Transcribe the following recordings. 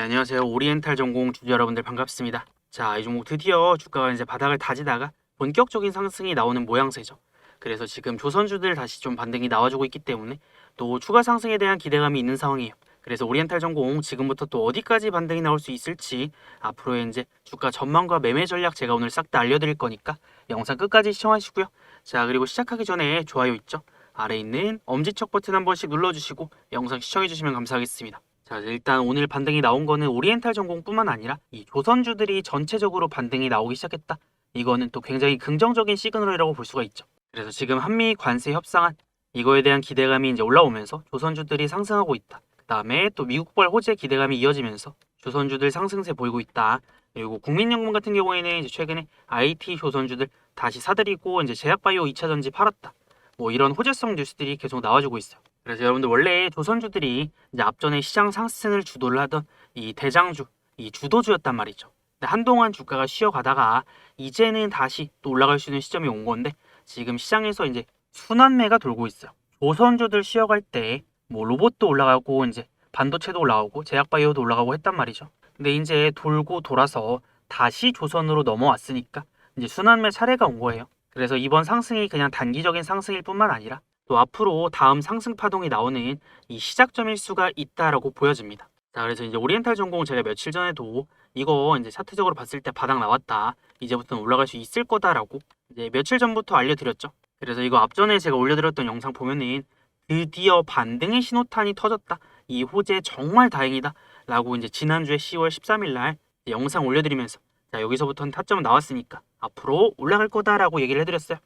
네, 안녕하세요. 오리엔탈 전공 주주 여러분들 반갑습니다. 자, 이 종목 드디어 주가가 이제 바닥을 다지다가 본격적인 상승이 나오는 모양새죠. 그래서 지금 조선주들 다시 좀 반등이 나와주고 있기 때문에 또 추가 상승에 대한 기대감이 있는 상황이에요. 그래서 오리엔탈 전공 지금부터 또 어디까지 반등이 나올 수 있을지 앞으로의 이제 주가 전망과 매매 전략 제가 오늘 싹 다 알려드릴 거니까 영상 끝까지 시청하시고요. 자, 그리고 시작하기 전에 좋아요 있죠? 아래 있는 엄지척 버튼 한 번씩 눌러주시고 영상 시청해주시면 감사하겠습니다. 자, 일단 오늘 반등이 나온 거는 오리엔탈 전공뿐만 아니라 이 조선주들이 전체적으로 반등이 나오기 시작했다. 이거는 또 굉장히 긍정적인 시그널이라고 볼 수가 있죠. 그래서 지금 한미 관세 협상안 이거에 대한 기대감이 이제 올라오면서 조선주들이 상승하고 있다. 그다음에 또 미국발 호재 기대감이 이어지면서 조선주들 상승세 보이고 있다. 그리고 국민연금 같은 경우에는 이제 최근에 IT 조선주들 다시 사들이고 이제 제약바이오 2차 전지 팔았다. 뭐 이런 호재성 뉴스들이 계속 나와주고 있어요. 그래서 여러분들 원래 조선주들이 이제 앞전에 시장 상승을 주도를 하던 이 대장주, 이 주도주였단 말이죠. 근데 한동안 주가가 쉬어가다가 이제는 다시 또 올라갈 수 있는 시점이 온 건데 지금 시장에서 이제 순환매가 돌고 있어요. 조선주들 쉬어갈 때 뭐 로봇도 올라가고 이제 반도체도 올라가고 제약바이오도 올라가고 했단 말이죠. 근데 이제 돌고 돌아서 다시 조선으로 넘어왔으니까 이제 순환매 차례가 온 거예요. 그래서 이번 상승이 그냥 단기적인 상승일 뿐만 아니라 또 앞으로 다음 상승 파동이 나오는 이 시작점일 수가 있다라고 보여집니다. 자, 그래서 이제 오리엔탈 전공 제가 며칠 전에도 이거 이제 차트적으로 봤을 때 바닥 나왔다. 이제부터는 올라갈 수 있을 거다라고 이제 며칠 전부터 알려드렸죠. 그래서 이거 앞전에 제가 올려드렸던 영상 보면은 드디어 반등의 신호탄이 터졌다. 이 호재 정말 다행이다. 라고 이제 지난주에 10월 13일 날 영상 올려드리면서 자, 여기서부터는 타점 나왔으니까 앞으로 올라갈 거다라고 얘기를 해드렸어요.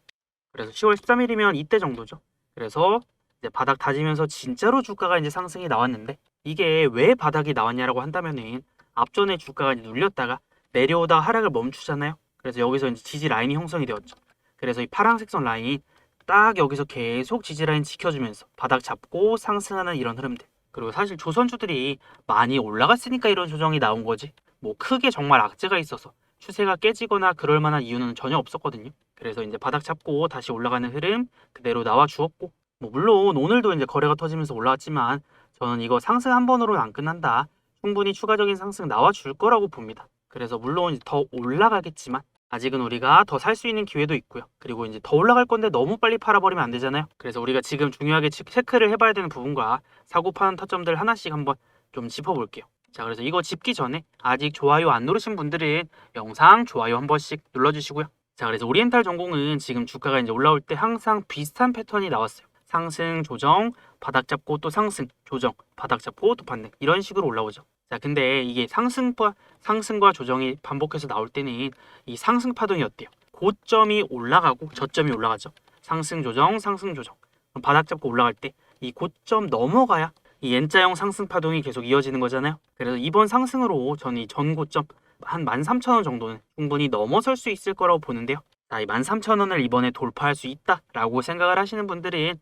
그래서 10월 13일이면 이때 정도죠. 그래서 이제 바닥 다지면서 진짜로 주가가 이제 상승이 나왔는데 이게 왜 바닥이 나왔냐라고 한다면은 앞전에 주가가 이제 눌렸다가 내려오다 하락을 멈추잖아요. 그래서 여기서 이제 지지 라인이 형성이 되었죠. 그래서 이 파란색 선 라인 딱 여기서 계속 지지 라인 지켜주면서 바닥 잡고 상승하는 이런 흐름들. 그리고 사실 조선주들이 많이 올라갔으니까 이런 조정이 나온 거지. 뭐 크게 정말 악재가 있어서 추세가 깨지거나 그럴 만한 이유는 전혀 없었거든요. 그래서 이제 바닥 잡고 다시 올라가는 흐름 그대로 나와 주었고 뭐 물론 오늘도 이제 거래가 터지면서 올라왔지만 저는 이거 상승 한 번으로는 안 끝난다. 충분히 추가적인 상승 나와 줄 거라고 봅니다. 그래서 물론 더 올라가겠지만 아직은 우리가 더 살 수 있는 기회도 있고요. 그리고 이제 더 올라갈 건데 너무 빨리 팔아버리면 안 되잖아요. 그래서 우리가 지금 중요하게 체- 체크를 해봐야 되는 부분과 사고 파는 타점들 하나씩 한번 좀 짚어볼게요. 자, 그래서 이거 짚기 전에 아직 좋아요 안 누르신 분들은 영상 좋아요 한 번씩 눌러주시고요. 자, 그래서 오리엔탈 전공은 지금 주가가 이제 올라올 때 항상 비슷한 패턴이 나왔어요. 상승, 조정, 바닥 잡고 또 상승, 조정, 바닥 잡고 또 반등 이런 식으로 올라오죠. 자, 근데 이게 상승과 상승과 조정이 반복해서 나올 때는 이 상승 파동이 어때요? 고점이 올라가고 저점이 올라가죠. 상승 조정, 상승 조정. 바닥 잡고 올라갈 때 이 고점 넘어가야 이 N자형 상승 파동이 계속 이어지는 거잖아요. 그래서 이번 상승으로 저는 이 전고점 한 13,000원 정도는 충분히 넘어설 수 있을 거라고 보는데요. 자, 이 13,000원을 이번에 돌파할 수 있다라고 생각을 하시는 분들은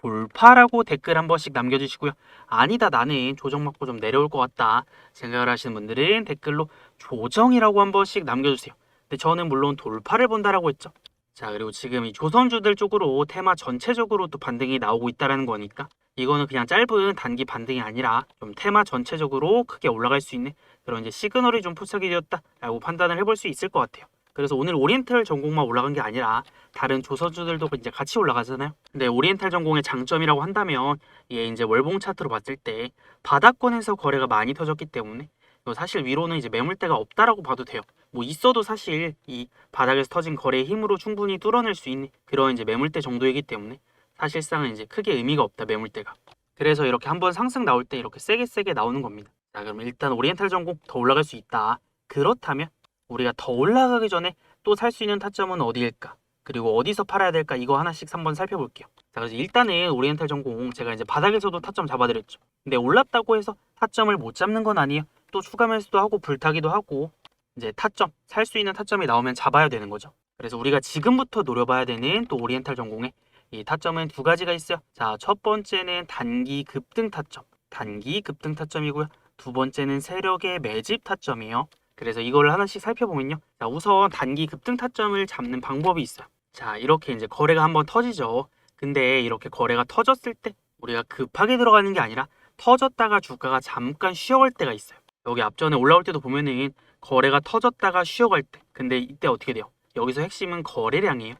돌파라고 댓글 한 번씩 남겨주시고요. 아니다, 나는 조정 맞고 좀 내려올 것 같다 생각을 하시는 분들은 댓글로 조정이라고 한 번씩 남겨주세요. 근데 저는 물론 돌파를 본다라고 했죠. 자, 그리고 지금 이 조선주들 쪽으로 테마 전체적으로 또 반등이 나오고 있다라는 거니까 이거는 그냥 짧은 단기 반등이 아니라 좀 테마 전체적으로 크게 올라갈 수 있는 그런 이제 시그널이 좀 포착이 되었다라고 판단을 해볼 수 있을 것 같아요. 그래서 오늘 오리엔탈 전공만 올라간 게 아니라 다른 조선주들도 이제 같이 올라가잖아요. 근데 오리엔탈 전공의 장점이라고 한다면 이게 이제 월봉 차트로 봤을 때 바닥권에서 거래가 많이 터졌기 때문에 사실 위로는 이제 매물대가 없다라고 봐도 돼요. 뭐 있어도 사실 이 바닥에서 터진 거래의 힘으로 충분히 뚫어낼 수 있는 그런 이제 매물대 정도이기 때문에 사실상은 이제 크게 의미가 없다 매물대가. 그래서 이렇게 한번 상승 나올 때 이렇게 세게 세게 나오는 겁니다. 자 그럼 일단 오리엔탈 전공 더 올라갈 수 있다. 그렇다면 우리가 더 올라가기 전에 또 살 수 있는 타점은 어디일까? 그리고 어디서 팔아야 될까? 이거 하나씩 한번 살펴볼게요. 자, 그래서 일단은 오리엔탈 전공 제가 이제 바닥에서도 타점 잡아드렸죠. 근데 올랐다고 해서 타점을 못 잡는 건 아니에요. 또 추가 매수도 하고 불타기도 하고 이제 타점, 살 수 있는 타점이 나오면 잡아야 되는 거죠. 그래서 우리가 지금부터 노려봐야 되는 또 오리엔탈 전공의 이 타점은 두 가지가 있어요. 자, 첫 번째는 단기 급등 타점. 단기 급등 타점이고요. 두 번째는 세력의 매집 타점이에요. 그래서 이거를 하나씩 살펴보면요. 자, 우선 단기 급등 타점을 잡는 방법이 있어요. 자, 이렇게 이제 거래가 한번 터지죠. 근데 이렇게 거래가 터졌을 때 우리가 급하게 들어가는 게 아니라 터졌다가 주가가 잠깐 쉬어갈 때가 있어요. 여기 앞전에 올라올 때도 보면은 거래가 터졌다가 쉬어갈 때. 근데 이때 어떻게 돼요? 여기서 핵심은 거래량이에요.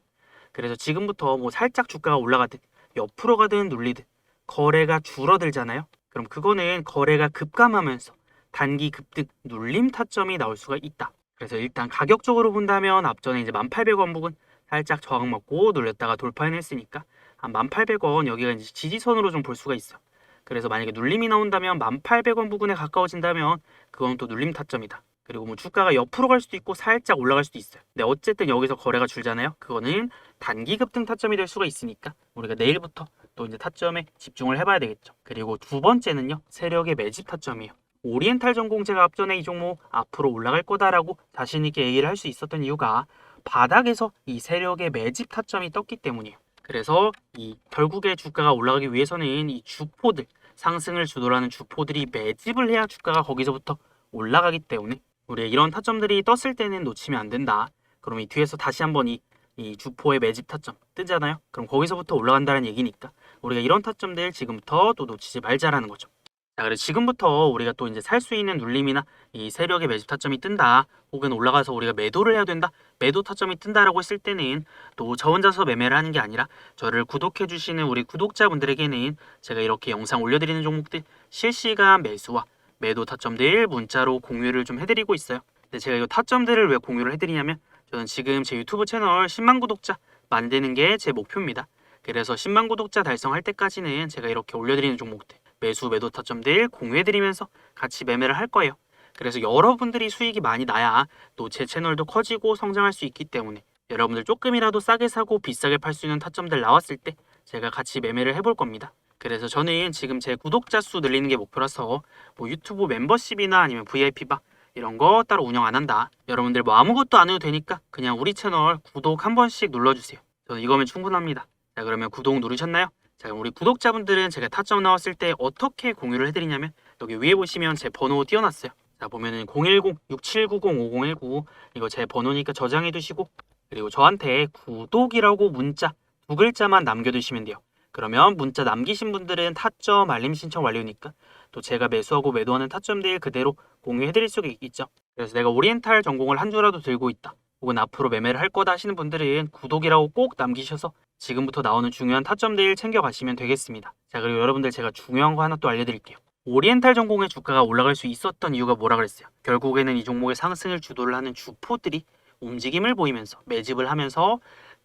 그래서 지금부터 뭐 살짝 주가가 올라가듯 옆으로 가든 눌리듯 거래가 줄어들잖아요. 그럼 그거는 거래가 급감하면서 단기 급등 눌림 타점이 나올 수가 있다. 그래서 일단 가격적으로 본다면 앞전에 이제 1800원 부근 살짝 저항 먹고 눌렸다가 돌파해냈으니까 한 1800원 여기가 이제 지지선으로 좀 볼 수가 있어. 그래서 만약에 눌림이 나온다면 1800원 부근에 가까워진다면 그건 또 눌림 타점이다. 그리고 뭐 주가가 옆으로 갈 수도 있고 살짝 올라갈 수도 있어요. 근데 어쨌든 여기서 거래가 줄잖아요. 그거는 단기 급등 타점이 될 수가 있으니까 우리가 내일부터 또 이제 타점에 집중을 해봐야 되겠죠. 그리고 두 번째는요. 세력의 매집 타점이에요. 오리엔탈 전공 제가 앞전에 이 종목 앞으로 올라갈 거다라고 자신 있게 얘기를 할 수 있었던 이유가 바닥에서 이 세력의 매집 타점이 떴기 때문이에요. 그래서 이 결국에 주가가 올라가기 위해서는 이 주포들 상승을 주도하는 주포들이 매집을 해야 주가가 거기서부터 올라가기 때문에 우리 이런 타점들이 떴을 때는 놓치면 안 된다. 그럼 이 뒤에서 다시 한번 이, 이 주포의 매집 타점 뜨잖아요. 그럼 거기서부터 올라간다는 얘기니까 우리가 이런 타점들 지금부터 또 놓치지 말자라는 거죠. 자, 그래서 지금부터 우리가 또 이제 살 수 있는 눌림이나 이 세력의 매집 타점이 뜬다, 혹은 올라가서 우리가 매도를 해야 된다, 매도 타점이 뜬다라고 했을 때는 또 저 혼자서 매매를 하는 게 아니라 저를 구독해 주시는 우리 구독자분들에게는 제가 이렇게 영상 올려드리는 종목들 실시간 매수와 매도 타점들 문자로 공유를 좀 해드리고 있어요. 근데 제가 이 타점들을 왜 공유를 해드리냐면 저는 지금 제 유튜브 채널 10만 구독자 만드는 게 제 목표입니다. 그래서 10만 구독자 달성할 때까지는 제가 이렇게 올려드리는 종목들 매수 매도 타점들 공유해드리면서 같이 매매를 할 거예요. 그래서 여러분들이 수익이 많이 나야 또 제 채널도 커지고 성장할 수 있기 때문에 여러분들 조금이라도 싸게 사고 비싸게 팔 수 있는 타점들 나왔을 때 제가 같이 매매를 해볼 겁니다. 그래서 저는 지금 제 구독자 수 늘리는 게 목표라서 뭐 유튜브 멤버십이나 아니면 VIP바 이런 거 따로 운영 안 한다. 여러분들 뭐 아무것도 안 해도 되니까 그냥 우리 채널 구독 한 번씩 눌러주세요. 저는 이거면 충분합니다. 자 그러면 구독 누르셨나요? 자 우리 구독자분들은 제가 타점 나왔을 때 어떻게 공유를 해드리냐면 여기 위에 보시면 제 번호 띄워놨어요. 자 보면은 010-6790-5019 이거 제 번호니까 저장해 두시고 그리고 저한테 구독이라고 문자 두 글자만 남겨두시면 돼요. 그러면 문자 남기신 분들은 타점 알림 신청 완료니까 또 제가 매수하고 매도하는 타점들 그대로 공유해드릴 수가 있죠. 그래서 내가 오리엔탈 전공을 한 주라도 들고 있다. 혹은 앞으로 매매를 할 거다 하시는 분들은 구독이라고 꼭 남기셔서 지금부터 나오는 중요한 타점들 챙겨가시면 되겠습니다. 자 그리고 여러분들 제가 중요한 거 하나 또 알려드릴게요. 오리엔탈 전공의 주가가 올라갈 수 있었던 이유가 뭐라 그랬어요? 결국에는 이 종목의 상승을 주도를 하는 주포들이 움직임을 보이면서 매집을 하면서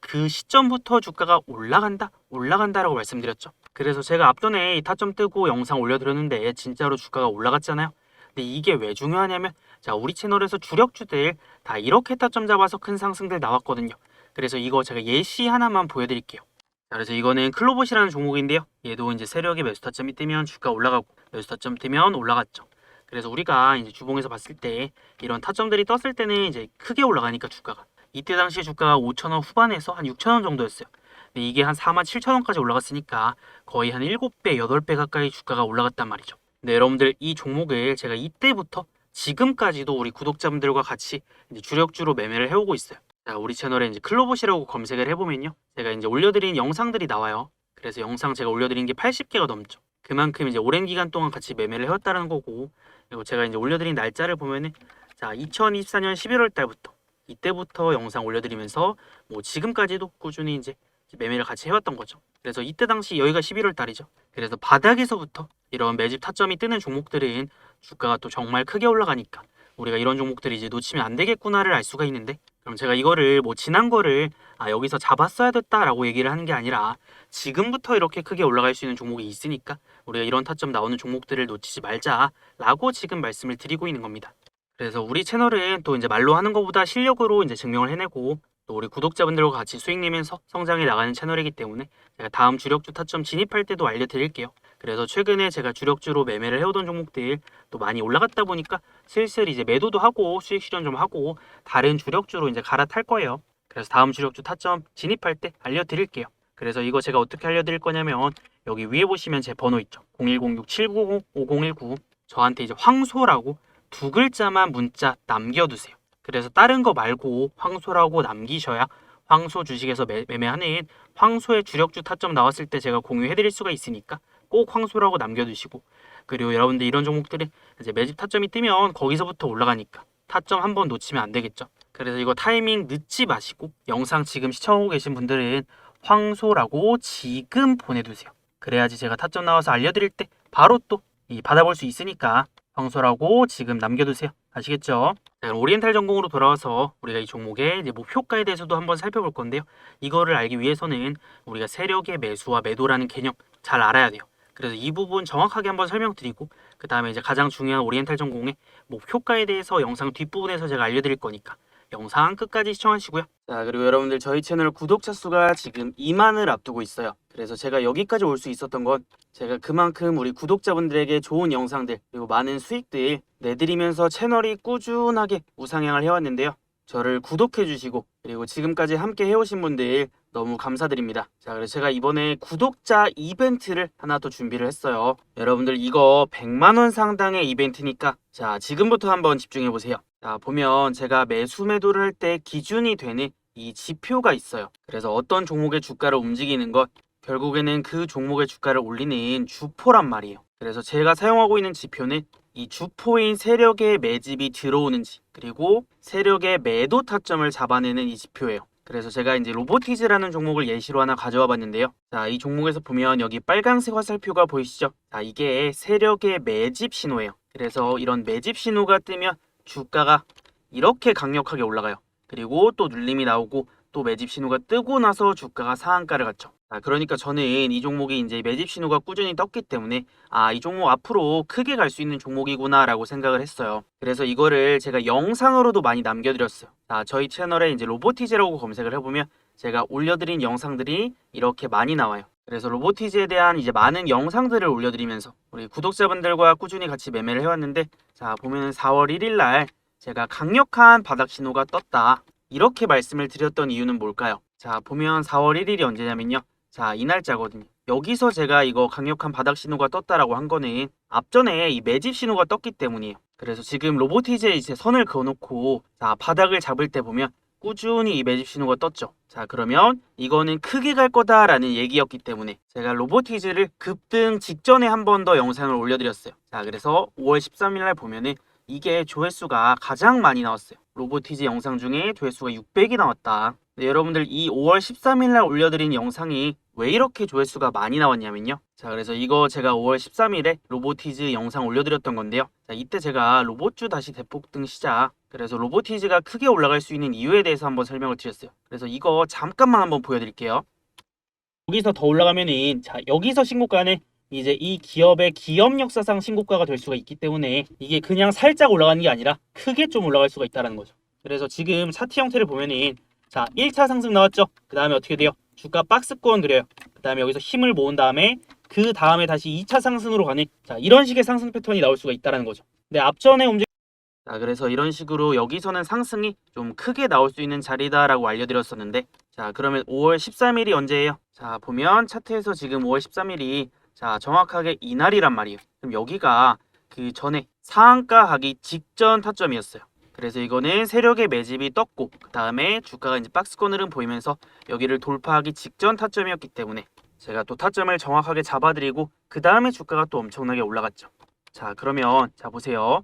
그 시점부터 주가가 올라간다, 올라간다라고 말씀드렸죠. 그래서 제가 앞전에 이 타점 뜨고 영상 올려드렸는데 진짜로 주가가 올라갔잖아요. 근데 이게 왜 중요하냐면 자 우리 채널에서 주력주들 다 이렇게 타점 잡아서 큰 상승들 나왔거든요. 그래서 이거 제가 예시 하나만 보여드릴게요. 자, 그래서 이거는 클로봇이라는 종목인데요. 얘도 이제 세력의 매수 타점이 뜨면 주가 올라가고 매수 타점 뜨면 올라갔죠. 그래서 우리가 이제 주봉에서 봤을 때 이런 타점들이 떴을 때는 이제 크게 올라가니까 주가가 이때 당시 주가가 5천원 후반에서 한 6천원 정도였어요. 근데 이게 한 4만 7천원까지 올라갔으니까 거의 한 7배, 8배 가까이 주가가 올라갔단 말이죠. 근데 여러분들 이 종목을 제가 이때부터 지금까지도 우리 구독자분들과 같이 주력주로 매매를 해오고 있어요. 자, 우리 채널에 이제 클로봇이라고 검색을 해보면요. 제가 이제 올려드린 영상들이 나와요. 그래서 영상 제가 올려드린 게 80개가 넘죠. 그만큼 이제 오랜 기간 동안 같이 매매를 해왔다는 거고, 그리고 제가 이제 올려드린 날짜를 보면은, 자, 2024년 11월 달부터, 이때부터 영상 올려드리면서, 뭐 지금까지도 꾸준히 이제 매매를 같이 해왔던 거죠. 그래서 이때 당시 여기가 11월 달이죠. 그래서 바닥에서부터 이런 매집 타점이 뜨는 종목들은 주가가 또 정말 크게 올라가니까 우리가 이런 종목들이 이제 놓치면 안 되겠구나를 알 수가 있는데 그럼 제가 이거를 뭐 지난 거를 아 여기서 잡았어야 됐다라고 얘기를 하는 게 아니라 지금부터 이렇게 크게 올라갈 수 있는 종목이 있으니까 우리가 이런 타점 나오는 종목들을 놓치지 말자라고 지금 말씀을 드리고 있는 겁니다. 그래서 우리 채널은 또 이제 말로 하는 것보다 실력으로 이제 증명을 해내고 또 우리 구독자분들과 같이 수익 내면서 성장해 나가는 채널이기 때문에 제가 다음 주력주 타점 진입할 때도 알려드릴게요. 그래서 최근에 제가 주력주로 매매를 해오던 종목들 또 많이 올라갔다 보니까 슬슬 이제 매도도 하고 수익 실현 좀 하고 다른 주력주로 이제 갈아탈 거예요. 그래서 다음 주력주 타점 진입할 때 알려드릴게요. 그래서 이거 제가 어떻게 알려드릴 거냐면 여기 위에 보시면 제 번호 있죠. 01067905019 저한테 이제 황소라고 두 글자만 문자 남겨두세요. 그래서 다른 거 말고 황소라고 남기셔야 황소 주식에서 매, 매매하는 황소의 주력주 타점 나왔을 때 제가 공유해드릴 수가 있으니까 꼭 황소라고 남겨두시고 그리고 여러분들 이런 종목들이 이제 매집 타점이 뜨면 거기서부터 올라가니까 타점 한 번 놓치면 안 되겠죠. 그래서 이거 타이밍 늦지 마시고 영상 지금 시청하고 계신 분들은 황소라고 지금 보내두세요. 그래야지 제가 타점 나와서 알려드릴 때 바로 또 이 받아볼 수 있으니까 황소라고 지금 남겨두세요. 아시겠죠? 자, 오리엔탈 전공으로 돌아와서 우리가 이 종목의 이제 목표가에 대해서도 한번 살펴볼 건데요. 이거를 알기 위해서는 우리가 세력의 매수와 매도라는 개념 잘 알아야 돼요. 그래서 이 부분 정확하게 한번 설명드리고 그 다음에 이제 가장 중요한 오리엔탈 전공의 목표가에 대해서 영상 뒷부분에서 제가 알려드릴 거니까 영상 끝까지 시청하시고요. 자 그리고 여러분들 저희 채널 구독자 수가 지금 2만을 앞두고 있어요. 그래서 제가 여기까지 올 수 있었던 건 제가 그만큼 우리 구독자분들에게 좋은 영상들 그리고 많은 수익들 내드리면서 채널이 꾸준하게 우상향을 해왔는데요. 저를 구독해 주시고 그리고 지금까지 함께 해오신 분들 너무 감사드립니다. 자, 그래서 제가 이번에 구독자 이벤트를 하나 더 준비를 했어요. 여러분들 이거 100만 원 상당의 이벤트니까 자, 지금부터 한번 집중해 보세요. 자, 보면 제가 매수 매도를 할 때 기준이 되는 이 지표가 있어요. 그래서 어떤 종목의 주가를 움직이는 것 결국에는 그 종목의 주가를 올리는 주포란 말이에요. 그래서 제가 사용하고 있는 지표는 이 주포인 세력의 매집이 들어오는지 그리고 세력의 매도 타점을 잡아내는 이 지표예요. 그래서 제가 이제 로보티즈라는 종목을 예시로 하나 가져와 봤는데요. 자, 이 종목에서 보면 여기 빨간색 화살표가 보이시죠? 자, 이게 세력의 매집 신호예요. 그래서 이런 매집 신호가 뜨면 주가가 이렇게 강력하게 올라가요. 그리고 또 눌림이 나오고 또 매집 신호가 뜨고 나서 주가가 상한가를 갔죠. 아, 그러니까 저는 이 종목이 이제 매집 신호가 꾸준히 떴기 때문에 아, 이 종목 앞으로 크게 갈 수 있는 종목이구나라고 생각을 했어요. 그래서 이거를 제가 영상으로도 많이 남겨드렸어요. 아, 저희 채널에 이제 로보티즈라고 검색을 해보면 제가 올려드린 영상들이 이렇게 많이 나와요. 그래서 로보티즈에 대한 이제 많은 영상들을 올려드리면서 우리 구독자분들과 꾸준히 같이 매매를 해왔는데 자 보면은 4월 1일 날 제가 강력한 바닥 신호가 떴다. 이렇게 말씀을 드렸던 이유는 뭘까요? 자 보면 4월 1일이 언제냐면요. 자 이 날짜거든요. 여기서 제가 이거 강력한 바닥 신호가 떴다라고 한 거는 앞전에 이 매집 신호가 떴기 때문이에요. 그래서 지금 로보티즈에 이제 선을 그어놓고 자 바닥을 잡을 때 보면 꾸준히 이 매집 신호가 떴죠. 자, 그러면 이거는 크게 갈 거다라는 얘기였기 때문에 제가 로보티즈를 급등 직전에 한 번 더 영상을 올려드렸어요. 자, 그래서 5월 13일 날 보면은 이게 조회수가 가장 많이 나왔어요. 로보티즈 영상 중에 조회수가 600이 나왔다. 네, 여러분들 이 5월 13일 날 올려드린 영상이 왜 이렇게 조회수가 많이 나왔냐면요. 자, 그래서 이거 제가 5월 13일에 로보티즈 영상 올려드렸던 건데요. 자, 이때 제가 로봇주 다시 대폭등 시작. 그래서 로보티즈가 크게 올라갈 수 있는 이유에 대해서 한번 설명을 드렸어요. 그래서 이거 잠깐만 한번 보여드릴게요. 여기서 더 올라가면은 자 여기서 신고가는 이제 이 기업의 기업 역사상 신고가가 될 수가 있기 때문에 이게 그냥 살짝 올라가는 게 아니라 크게 좀 올라갈 수가 있다는 거죠. 그래서 지금 차트 형태를 보면은 자 1차 상승 나왔죠. 그 다음에 어떻게 돼요? 주가 박스권 그려요. 그 다음에 여기서 힘을 모은 다음에 그 다음에 다시 2차 상승으로 가는 자 이런 식의 상승 패턴이 나올 수가 있다는 거죠. 근데 앞전에 움직 자 그래서 이런 식으로 여기서는 상승이 좀 크게 나올 수 있는 자리다라고 알려드렸었는데 자 그러면 5월 13일이 언제예요? 자 보면 차트에서 지금 5월 13일이 자 정확하게 이날이란 말이에요. 그럼 여기가 그 전에 상한가 하기 직전 타점이었어요. 그래서 이거는 세력의 매집이 떴고 그 다음에 주가가 이제 박스권 흐름 보이면서 여기를 돌파하기 직전 타점이었기 때문에 제가 또 타점을 정확하게 잡아드리고 그 다음에 주가가 또 엄청나게 올라갔죠. 자 그러면 자 보세요.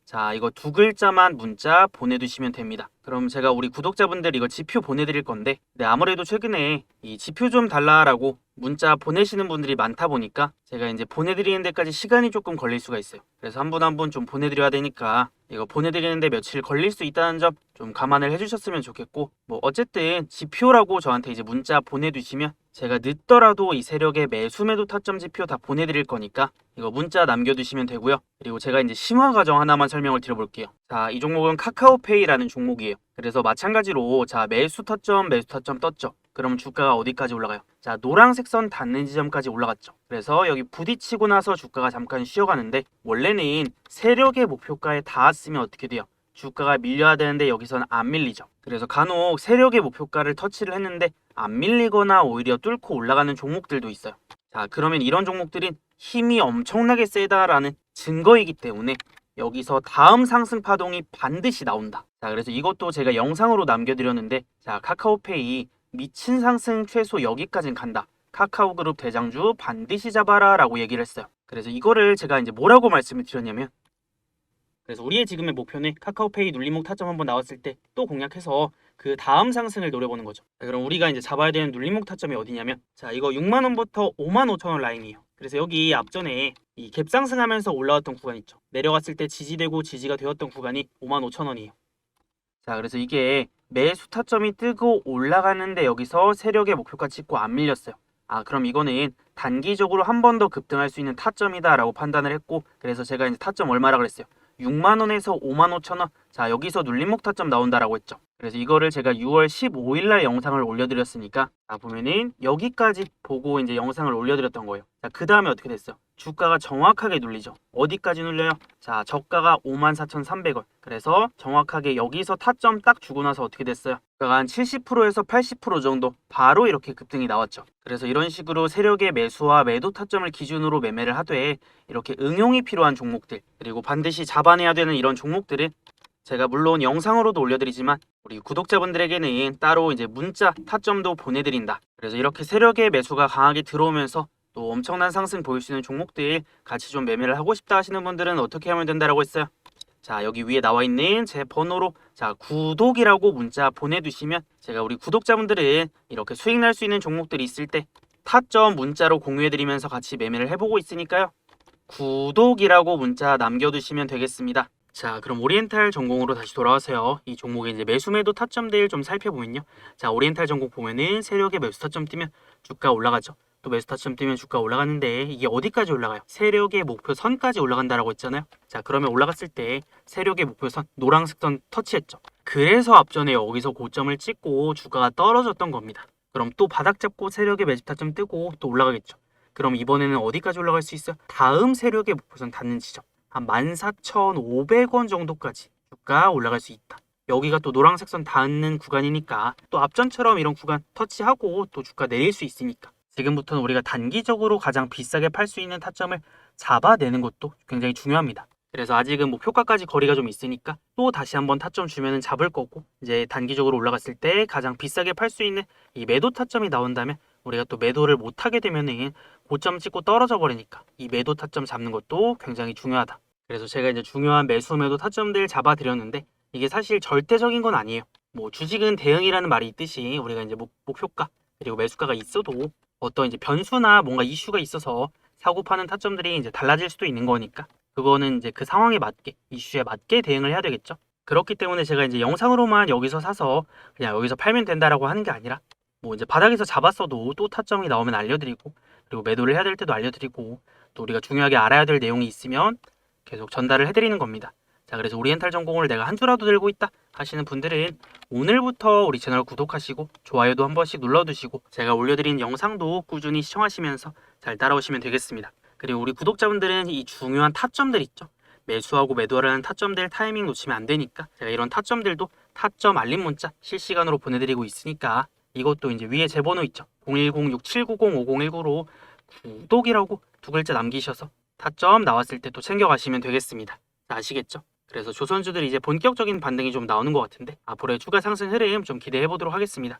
자, 이거 두 글자만 문자 보내두시면 됩니다. 그럼 제가 우리 구독자분들 이거 지표 보내드릴 건데, 네, 아무래도 최근에 이 지표 좀 달라라고 문자 보내시는 분들이 많다 보니까 제가 이제 보내드리는 데까지 시간이 조금 걸릴 수가 있어요. 그래서 한 분 한 분 좀 보내드려야 되니까 이거 보내드리는데 며칠 걸릴 수 있다는 점 좀 감안을 해주셨으면 좋겠고, 뭐 어쨌든 지표라고 저한테 이제 문자 보내두시면 제가 늦더라도 이 세력의 매수 매도 타점 지표 다 보내드릴 거니까 이거 문자 남겨두시면 되고요. 그리고 제가 이제 심화 과정 하나만 설명을 드려볼게요. 자, 이 종목은 카카오페이라는 종목이에요. 그래서 마찬가지로 자 매수 타점 매수 타점 떴죠. 그럼 주가가 어디까지 올라가요? 자 노란색 선 닿는 지점까지 올라갔죠. 그래서 여기 부딪히고 나서 주가가 잠깐 쉬어가는데 원래는 세력의 목표가에 닿았으면 어떻게 돼요? 주가가 밀려야 되는데 여기서는 안 밀리죠. 그래서 간혹 세력의 목표가를 터치를 했는데 안 밀리거나 오히려 뚫고 올라가는 종목들도 있어요. 자 그러면 이런 종목들은 힘이 엄청나게 세다라는 증거이기 때문에 여기서 다음 상승 파동이 반드시 나온다. 자, 그래서 이것도 제가 영상으로 남겨드렸는데, 자, 카카오페이 미친 상승 최소 여기까진 간다. 카카오 그룹 대장주 반드시 잡아라 라고 얘기를 했어요. 그래서 이거를 제가 이제 뭐라고 말씀을 드렸냐면, 그래서 우리의 지금의 목표는 카카오페이 눌림목 타점 한번 나왔을 때 또 공략해서 그 다음 상승을 노려보는 거죠. 자, 그럼 우리가 이제 잡아야 되는 눌림목 타점이 어디냐면, 자, 이거 6만 원부터 5만 5천 원 라인이에요. 그래서 여기 앞전에 이 갭 상승하면서 올라왔던 구간 있죠. 내려갔을 때 지지되고 지지가 되었던 구간이 5만 5천 원이에요. 자, 그래서 이게 매수 타점이 뜨고 올라가는데 여기서 세력의 목표가 찍고 안 밀렸어요. 아, 그럼 이거는 단기적으로 한 번 더 급등할 수 있는 타점이다라고 판단을 했고, 그래서 제가 이제 타점 얼마라 그랬어요. 6만 원에서 5만 5천 원. 자, 여기서 눌림목 타점 나온다라고 했죠. 그래서 이거를 제가 6월 15일 날 영상을 올려드렸으니까, 자, 보면은 여기까지 보고 이제 영상을 올려드렸던 거예요. 자, 그 다음에 어떻게 됐어요? 주가가 정확하게 눌리죠. 어디까지 눌려요? 자, 저가가 54,300원. 그래서 정확하게 여기서 타점 딱 주고 나서 어떻게 됐어요? 주가가 한 70%에서 80% 정도 바로 이렇게 급등이 나왔죠. 그래서 이런 식으로 세력의 매수와 매도 타점을 기준으로 매매를 하되 이렇게 응용이 필요한 종목들 그리고 반드시 잡아내야 되는 이런 종목들은 제가 물론 영상으로도 올려드리지만 우리 구독자분들에게는 따로 이제 문자 타점도 보내드린다. 그래서 이렇게 세력의 매수가 강하게 들어오면서 또 엄청난 상승 보일 수 있는 종목들 같이 좀 매매를 하고 싶다 하시는 분들은 어떻게 하면 된다라고 했어요? 자 여기 위에 나와 있는 제 번호로 자 구독이라고 문자 보내두시면 제가 우리 구독자분들은 이렇게 수익 날 수 있는 종목들이 있을 때 타점 문자로 공유해드리면서 같이 매매를 해보고 있으니까요. 구독이라고 문자 남겨두시면 되겠습니다. 자, 그럼 오리엔탈 전공으로 다시 돌아와서요. 이 종목의 이제 매수 매도 타점들 좀 살펴보면요. 자, 오리엔탈 전공 보면은 세력의 매수 타점 뛰면 주가 올라가죠. 또 타점 뛰면 주가 올라가는데 이게 어디까지 올라가요? 세력의 목표 선까지 올라간다라고 했잖아요. 자, 그러면 올라갔을 때 세력의 목표 선 노란색 선 터치했죠. 그래서 앞전에 여기서 고점을 찍고 주가가 떨어졌던 겁니다. 그럼 또 바닥 잡고 세력의 매집 타점 뜨고 또 올라가겠죠. 그럼 이번에는 어디까지 올라갈 수 있어요? 다음 세력의 목표선 닿는 지점 한 14,500원 정도까지 주가 올라갈 수 있다. 여기가 또 노란색 선 닿는 구간이니까 또 앞전처럼 이런 구간 터치하고 또 주가 내릴 수 있으니까 지금부터는 우리가 단기적으로 가장 비싸게 팔 수 있는 타점을 잡아내는 것도 굉장히 중요합니다. 그래서 아직은 목표가까지 거리가 좀 있으니까 또 다시 한번 타점 주면은 잡을 거고 이제 단기적으로 올라갔을 때 가장 비싸게 팔 수 있는 이 매도 타점이 나온다면 우리가 또 매도를 못 하게 되면은 고점 찍고 떨어져 버리니까 이 매도 타점 잡는 것도 굉장히 중요하다. 그래서 제가 이제 중요한 매수 매도 타점들 잡아 드렸는데 이게 사실 절대적인 건 아니에요. 뭐 주식은 대응이라는 말이 있듯이 우리가 이제 목, 목표가 그리고 매수가가 있어도 어떤 이제 변수나 뭔가 이슈가 있어서 사고 파는 타점들이 이제 달라질 수도 있는 거니까 그거는 이제 그 상황에 맞게 이슈에 맞게 대응을 해야 되겠죠. 그렇기 때문에 제가 이제 영상으로만 여기서 사서 그냥 여기서 팔면 된다라고 하는 게 아니라 뭐 이제 바닥에서 잡았어도 또 타점이 나오면 알려드리고 그리고 매도를 해야 될 때도 알려드리고 또 우리가 중요하게 알아야 될 내용이 있으면 계속 전달을 해드리는 겁니다. 자 그래서 오리엔탈 전공을 내가 한 주라도 들고 있다 하시는 분들은 오늘부터 우리 채널 구독하시고 좋아요도 한 번씩 눌러두시고 제가 올려드린 영상도 꾸준히 시청하시면서 잘 따라오시면 되겠습니다. 그리고 우리 구독자분들은 이 중요한 타점들 있죠. 매수하고 매도하라는 타점들 타이밍 놓치면 안 되니까 제가 이런 타점들도 타점 알림 문자 실시간으로 보내드리고 있으니까 이것도 이제 위에 제 번호 있죠. 010-6790-5019로 구독이라고 두 글자 남기셔서 타점 나왔을 때 또 챙겨가시면 되겠습니다. 자, 아시겠죠? 그래서 조선주들이 이제 본격적인 반등이 좀 나오는 것 같은데 앞으로의 추가 상승 흐름 좀 기대해 보도록 하겠습니다.